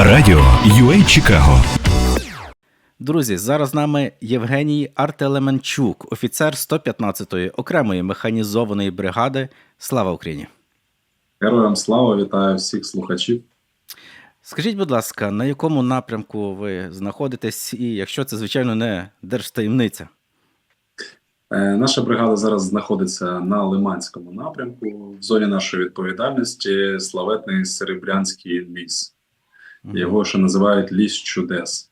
Радіо UA Чикаго. Друзі, зараз з нами Євгеній Артелеменчук, офіцер 115-ї окремої механізованої бригади. Слава Україні! Героям слава, вітаю всіх слухачів. Скажіть, будь ласка, на якому напрямку ви знаходитесь, і якщо це, звичайно, не держтаємниця? Е, Наша бригада зараз знаходиться на Лиманському напрямку. В зоні нашої відповідальності славетний Серебрянський ліс. Його ще називають ліс чудес.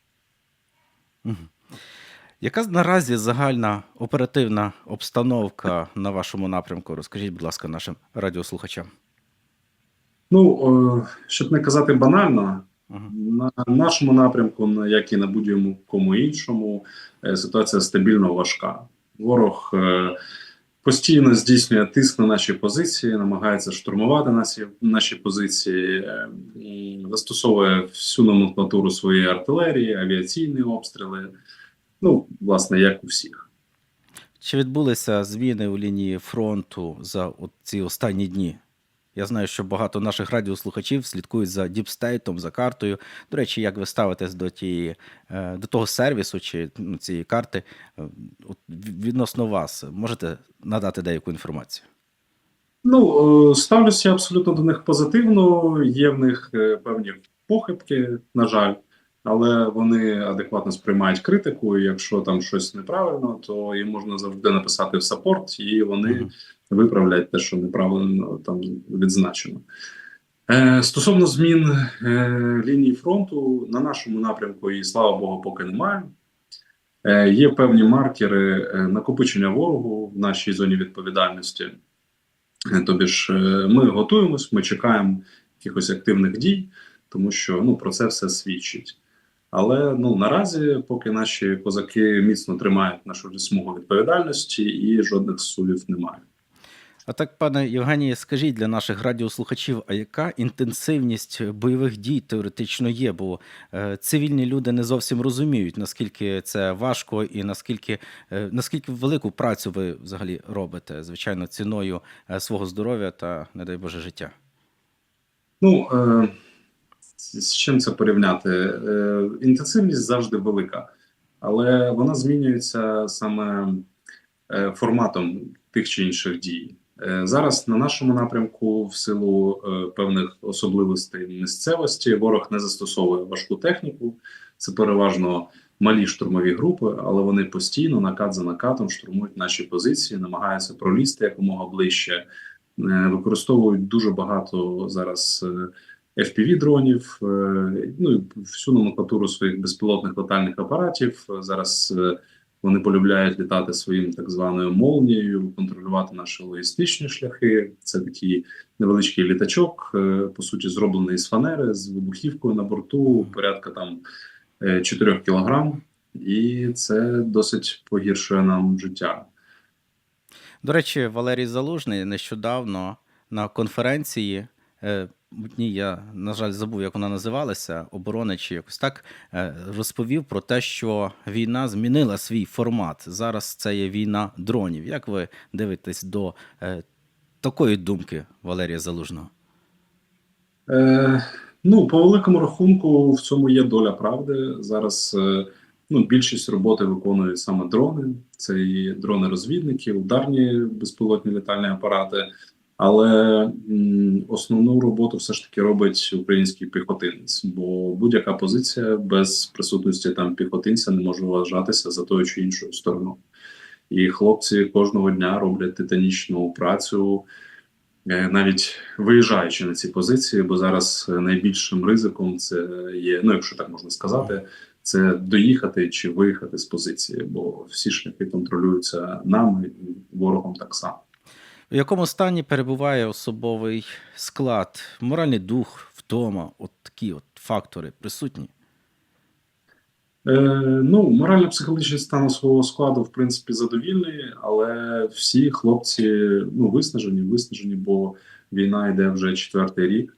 Яка наразі загальна оперативна обстановка на вашому напрямку? Розкажіть, будь ласка, нашим радіослухачам. Ну, е, щоб не казати банально, Мгм. на нашому напрямку, як і на будь-якому іншому, е, ситуація стабільно важка. Ворог е, постійно здійснює тиск на наші позиції, намагається штурмувати наші, наші позиції, е, застосовує всю номенклатуру своєї артилерії, авіаційні обстріли. Ну, власне, як у всіх. Чи відбулися зміни у лінії фронту за ці останні дні? Я знаю, що багато наших радіослухачів слідкують за діпстейтом, за картою. До речі, як ви ставитесь до тієї е, до того сервісу чи ну, цієї карти е, відносно вас? Можете надати деяку інформацію? Ну, е, ставлюся абсолютно до них позитивно. Є в них певні похибки, на жаль, але вони адекватно сприймають критику. І якщо там щось неправильно, то їм можна завжди написати в саппорт, і вони. Виправлять те, що неправильно там відзначено. Е, стосовно змін е, лінії фронту на нашому напрямку, і слава Богу, поки немає. Е, є певні маркери е, накопичення ворогу в нашій зоні відповідальності. Е, Тобі ж е, ми готуємось, ми чекаємо якихось активних дій, тому що ну про це все свідчить. Але ну наразі, поки наші козаки міцно тримають нашу смугу відповідальності, і жодних сувів немає. А так, пане Євгенії, скажіть для наших радіослухачів, а яка інтенсивність бойових дій теоретично є? Бо е, цивільні люди не зовсім розуміють, наскільки це важко і наскільки, е, наскільки велику працю ви взагалі робите, звичайно, ціною е, свого здоров'я та, не дай Боже, життя. Ну з чим це порівняти? Інтенсивність завжди велика, але вона змінюється саме форматом тих чи інших дій. Е, зараз на нашому напрямку, в силу е, певних особливостей місцевості, ворог не застосовує важку техніку. Це переважно малі штурмові групи, але вони постійно накат за накатом штурмують наші позиції, намагаються пролізти якомога ближче. Е, використовують дуже багато зараз FPV-дронів, е, ну і всю номенклатуру своїх безпілотних летальних апаратів. Зараз вони полюбляють літати своїм так званою молнією, контролювати наші логістичні шляхи. Це такий невеличкий літачок, е, по суті, зроблений з фанери з вибухівкою на борту, порядка там е, 4 кілограм, і це досить погіршує нам життя. До речі, Валерій Залужний нещодавно на конференції. Е, Ні, я на жаль забув, як вона називалася, оборони чи якось так е, розповів про те, що війна змінила свій формат. Зараз це є війна дронів. Як ви дивитесь до е, такої думки Валерія Залужного? Е, ну, по великому рахунку, в цьому є доля правди. Зараз ну, більшість роботи виконують саме дрони. Це і дрони-розвідники, ударні безпілотні літальні апарати. Але основну роботу все ж таки робить український піхотинець, бо будь-яка позиція без присутності там піхотинця не може вважатися за тою чи іншою стороною. І хлопці кожного дня роблять титанічну працю, е, навіть виїжджаючи на ці позиції, бо зараз найбільшим ризиком це є, ну якщо так можна сказати, це доїхати чи виїхати з позиції, бо всі шляхи контролюються нами ворогом так само. В якому стані перебуває особовий склад, моральний дух, втома, от такі от фактори присутні? Е, ну, морально-психологічний стан свого складу, в принципі, задовільний, але всі хлопці ну, виснажені, виснажені, бо війна йде вже четвертий рік.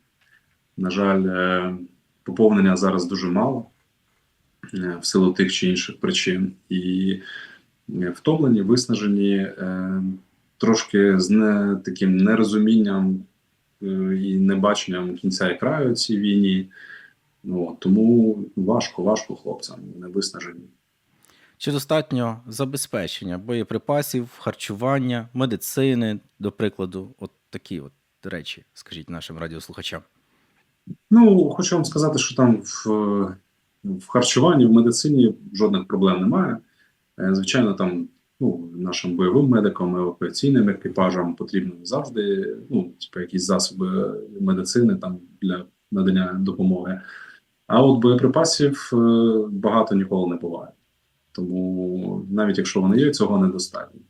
На жаль, е, поповнення зараз дуже мало е, в силу тих чи інших причин. І е, втомлені, виснажені, е, трошки з не, таким нерозумінням е, і небаченням кінця і краю цій війні. Ну, тому важко, важко хлопцям, не виснажені. Чи достатньо забезпечення боєприпасів, харчування, медицини, до прикладу, от такі от речі, скажіть нашим радіослухачам. Ну, хочу вам сказати, що там в, в харчуванні, в медицині жодних проблем немає. Е, Звичайно, там ну, нашим бойовим медикам, евакуаційним екіпажам потрібно завжди ну, типу, якісь засоби медицини там для надання допомоги. А от боєприпасів е, багато ніколи не буває. Тому навіть якщо вони є, цього недостатньо.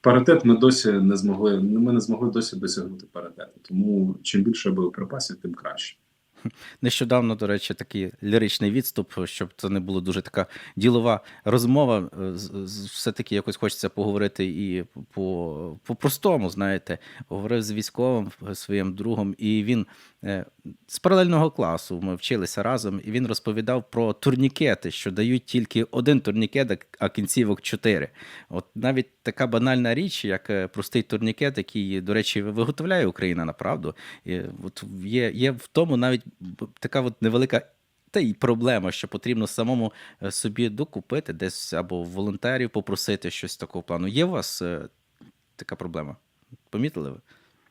Паритет ми досі не змогли. Ми не змогли досі досягнути паритету. Тому чим більше боєприпасів, тим краще. Нещодавно, до речі, такий ліричний відступ, щоб це не було дуже така ділова розмова. е, Все-таки якось хочеться поговорити і по, по простому, знаєте, говорив з військовим е, своїм другом, і він е, з паралельного класу ми вчилися разом, і він розповідав про турнікети, що дають тільки один турнікет, а- кінцівок чотири. От навіть така банальна річ, як простий турнікет, який, до речі, виготовляє Україна направду. І от є, є в тому навіть така от невелика. Та й проблема, що потрібно самому е, собі докупити десь або волонтерів попросити щось такого плану. Є у вас е, така проблема? Помітили ви?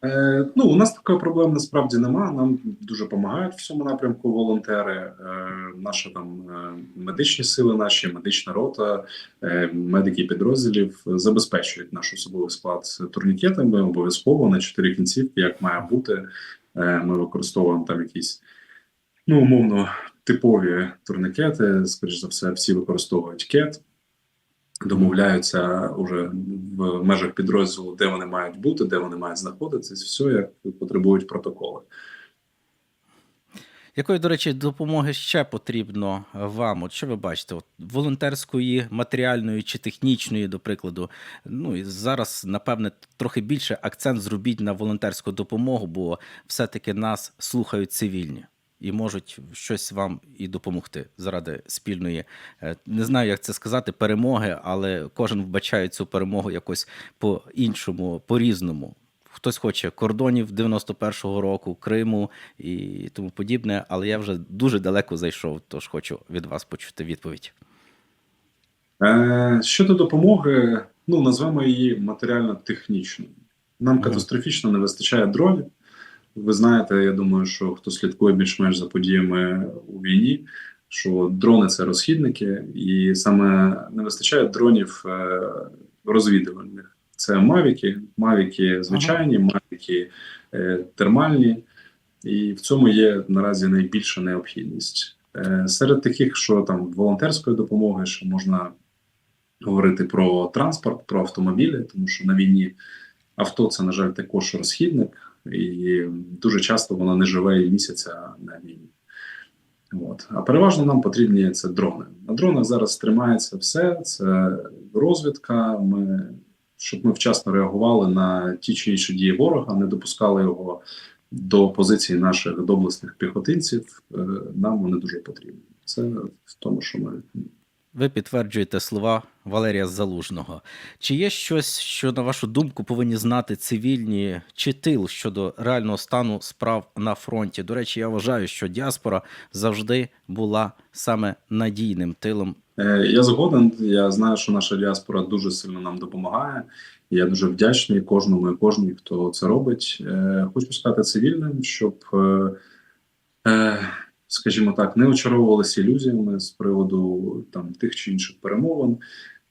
Е, ну, у нас такої проблеми насправді немає. Нам дуже допомагають в цьому напрямку волонтери. Е, наші там е, медичні сили, наші медична рота, е, медики підрозділів забезпечують наш особовий склад турнікетами обов'язково на чотири кінцівки, як має бути. Е, ми використовуємо там якісь ну, умовно типові турнікети. Скоріш за все, всі використовують кет. Домовляються уже в межах підрозділу, де вони мають бути, де вони мають знаходитися, все як потребують протоколи. Якої, до речі, допомоги ще потрібно вам? От що ви бачите? От волонтерської, матеріальної чи технічної, до прикладу. Ну і зараз, напевне, трохи більше акцент зробіть на волонтерську допомогу, бо все-таки нас слухають цивільні і можуть щось вам і допомогти заради спільної, е, не знаю, як це сказати, перемоги, але кожен вбачає цю перемогу якось по-іншому, по-різному. Хтось хоче кордонів 91-го року, Криму і тому подібне, але я вже дуже далеко зайшов, тож хочу від вас почути відповідь. Е, щодо допомоги, ну назвемо її матеріально-технічною. Нам катастрофічно не вистачає дронів. Ви знаєте, я думаю, що хто слідкує більш-менш за подіями у війні, що дрони це розхідники, і саме не вистачає дронів е, розвідувальних. Це мавіки, мавіки звичайні, мавіки е, термальні, і в цьому є наразі найбільша необхідність. Е, серед таких, що там волонтерської допомоги, що можна говорити про транспорт, про автомобілі, тому що на війні авто це, на жаль, також розхідник, і дуже часто воно не живе і місяця на війні. От. А переважно нам потрібні це дрони. На дронах зараз тримається все: це розвідка. Ми, щоб ми вчасно реагували на ті чи інші дії ворога, не допускали його до позицій наших доблесних піхотинців. е, Нам вони дуже потрібні. Це в тому, що ми Ви підтверджуєте слова Валерія Залужного. Чи є щось, що, на вашу думку, повинні знати цивільні чи тил щодо реального стану справ на фронті? До речі, я вважаю, що діаспора завжди була саме надійним тилом. Е, Я згоден. Я знаю, що наша діаспора дуже сильно нам допомагає. Я дуже вдячний кожному і кожній, хто це робить. Е, Хочу сказати цивільним, щоб, е, скажімо так, не очаровувалися ілюзіями з приводу там тих чи інших перемовин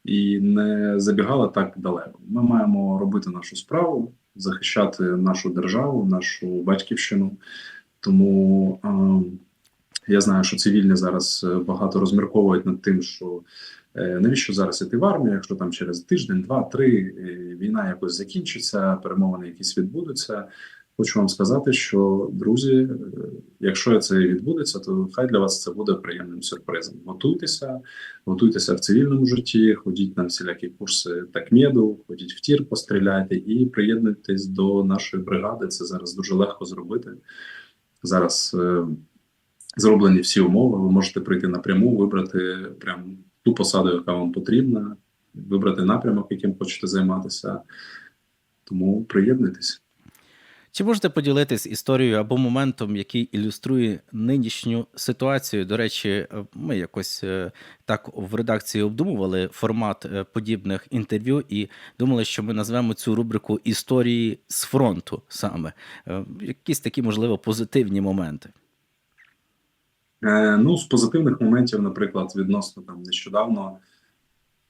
і не забігали так далеко. Ми маємо робити нашу справу, захищати нашу державу, нашу батьківщину. Тому е, я знаю, що цивільні зараз е, багато розмірковують над тим, що е, навіщо зараз іти в армію, якщо там через тиждень, два, три е, війна якось закінчиться, перемовини якісь відбудуться. Хочу вам сказати, що друзі, якщо це відбудеться, то хай для вас це буде приємним сюрпризом. Готуйтеся, готуйтеся в цивільному житті, ходіть на всілякі курси такмеду, ходіть в тір, постріляйте і приєднуйтесь до нашої бригади. Це зараз дуже легко зробити. Зараз зроблені всі умови. Ви можете прийти напряму, вибрати прям ту посаду, яка вам потрібна, вибрати напрямок, яким хочете займатися. Тому приєднуйтесь. Чи можете поділитись історією або моментом, який ілюструє нинішню ситуацію? До речі, ми якось е, так в редакції обдумували формат е, подібних інтерв'ю і думали, що ми назвемо цю рубрику історії з фронту саме. Е, Якісь такі, можливо, позитивні моменти. Е, ну, з позитивних моментів, наприклад, відносно там нещодавно.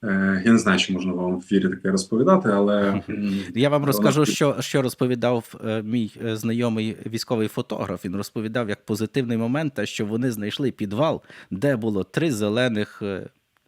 Е, я не знаю, чи можна вам в ефірі таке розповідати, але Я вам розкажу, що, що розповідав е, мій знайомий військовий фотограф. Він розповідав як позитивний момент, те, що вони знайшли підвал, де було три зелених.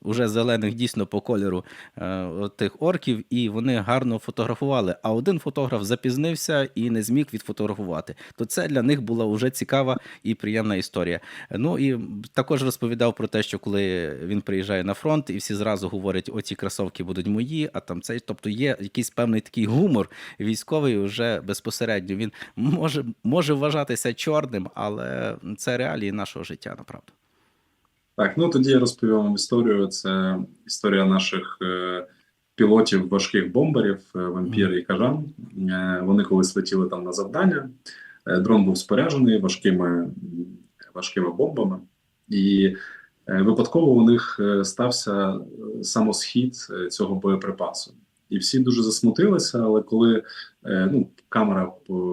Уже зелених дійсно по кольору е, тих орків, і вони гарно фотографували. А один фотограф запізнився і не зміг відфотографувати. То це для них була вже цікава і приємна історія. Ну і також розповідав про те, що коли він приїжджає на фронт, і всі зразу говорять, оці кросовки будуть мої, а там цей. Тобто є якийсь певний такий гумор військовий вже безпосередньо. Він може, може вважатися чорним, але це реалії нашого життя, направду. Так, ну тоді я розповім вам історію. Це історія наших е, пілотів важких бомберів, е, вампір і кажан. Е, вони колись летіли там на завдання. Е, дрон був споряджений важкими, важкими бомбами, і е, випадково у них е, стався е, самосхід е, цього боєприпасу. І всі дуже засмутилися, але коли е, ну, камера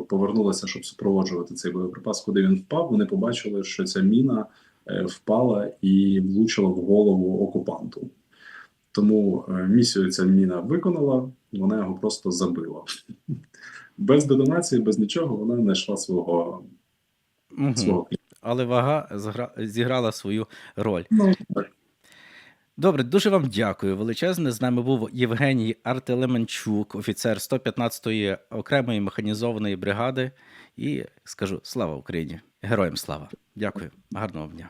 повернулася, щоб супроводжувати цей боєприпас, куди він впав, вони побачили, що ця міна впала і влучила в голову окупанту. Тому е, місію ця міна виконала, вона його просто забила. Без детонації, без нічого, вона знайшла свого, клієнта. Але вага згра- зіграла свою роль. Ну, так. Добре, дуже вам дякую. Величезне. З нами був Євгеній Артелеменчук, офіцер 115-ї окремої механізованої бригади. І скажу слава Україні! Героям слава! Дякую, гарного дня.